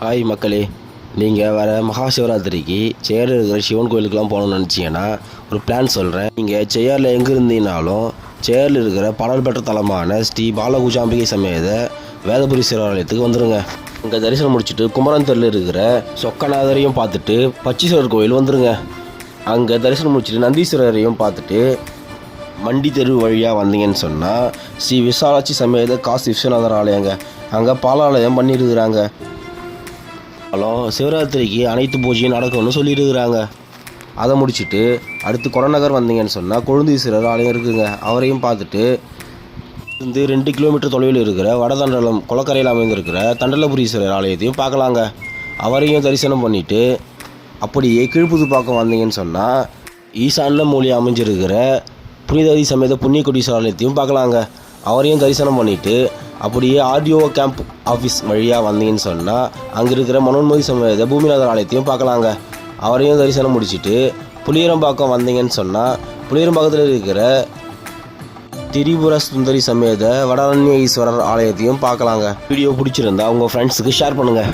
Hi மக்களே. நீங்கள் வர மகா சிவராத்திரிக்கு சேர் இருக்கிற சிவன் கோயிலுக்குலாம் போகணும்னு நினச்சிங்கன்னா ஒரு பிளான் சொல்கிறேன் நீங்கள் சேரில் எங்கே இருந்தீங்கனாலும் சேரில் இருக்கிற பாடல் பெற்ற தலமான ஸ்ரீ பாலகுஜாம்பிகை சமேத வேதபுரி சிவாலயத்துக்கு வந்துடுங்க அங்கே தரிசனம் முடிச்சுட்டு குமரன் தெருவில் இருக்கிற சொக்கநாதரையும் பார்த்துட்டு பச்சீஸ்வரர் கோயில் வந்துடுங்க அங்கே தரிசனம் முடிச்சுட்டு நந்தீஸ்வரரையும் பார்த்துட்டு மண்டி தெரு வழியாக வந்தீங்கன்னு சொன்னால் ஸ்ரீ விசாலாட்சி சமேத காசி விஸ்வநாதர் ஆலயங்க. அங்கே பாலாலயம் பண்ணியிருக்கிறாங்க. ஹலோ சிவராத்திரிக்கு அனைத்து பூஜையும் நடக்கும்னு சொல்லியிருக்கிறாங்க. அதை முடிச்சுட்டு அடுத்து கொடநகர் வந்தீங்கன்னு சொன்னால் கொழுந்தீஸ்வரர் ஆலயம் இருக்குங்க. அவரையும் பார்த்துட்டு இருந்து ரெண்டு கிலோமீட்டர் தொலைவில் இருக்கிற வடதண்டலம் குளக்கரையில் அமைந்திருக்கிற தண்டலபுரீஸ்வரர் ஆலயத்தையும் பார்க்கலாங்க. அவரையும் தரிசனம் பண்ணிவிட்டு அப்படியே கீழ்ப்புதுப்பாக்கம் வந்தீங்கன்னு சொன்னால் ஈசான்ல மூலி அமைஞ்சிருக்கிற புனிததி சமேத புண்ணியக்குடீஸ்வரர் ஆலயத்தையும் பார்க்கலாங்க. அவரையும் தரிசனம் பண்ணிவிட்டு அப்படியே ஆர்டிஓ கேம்ப் ஆஃபீஸ் வழியாக வந்தீங்கன்னு சொன்னால் அங்கே இருக்கிற மனோன்மதி சமேத பூமிநாதர் ஆலயத்தையும் பார்க்கலாங்க. அவரையும் தரிசனம் முடிச்சுட்டு புளியரம்பாக்கம் வந்தீங்கன்னு சொன்னால் புளியரம்பாக்கத்தில் இருக்கிற திரிபுர சுந்தரி சமேத வடரண்ய ஈஸ்வரர் ஆலயத்தையும் பார்க்கலாங்க. வீடியோ பிடிச்சிருந்தா உங்கள் ஃப்ரெண்ட்ஸுக்கு ஷேர் பண்ணுங்கள்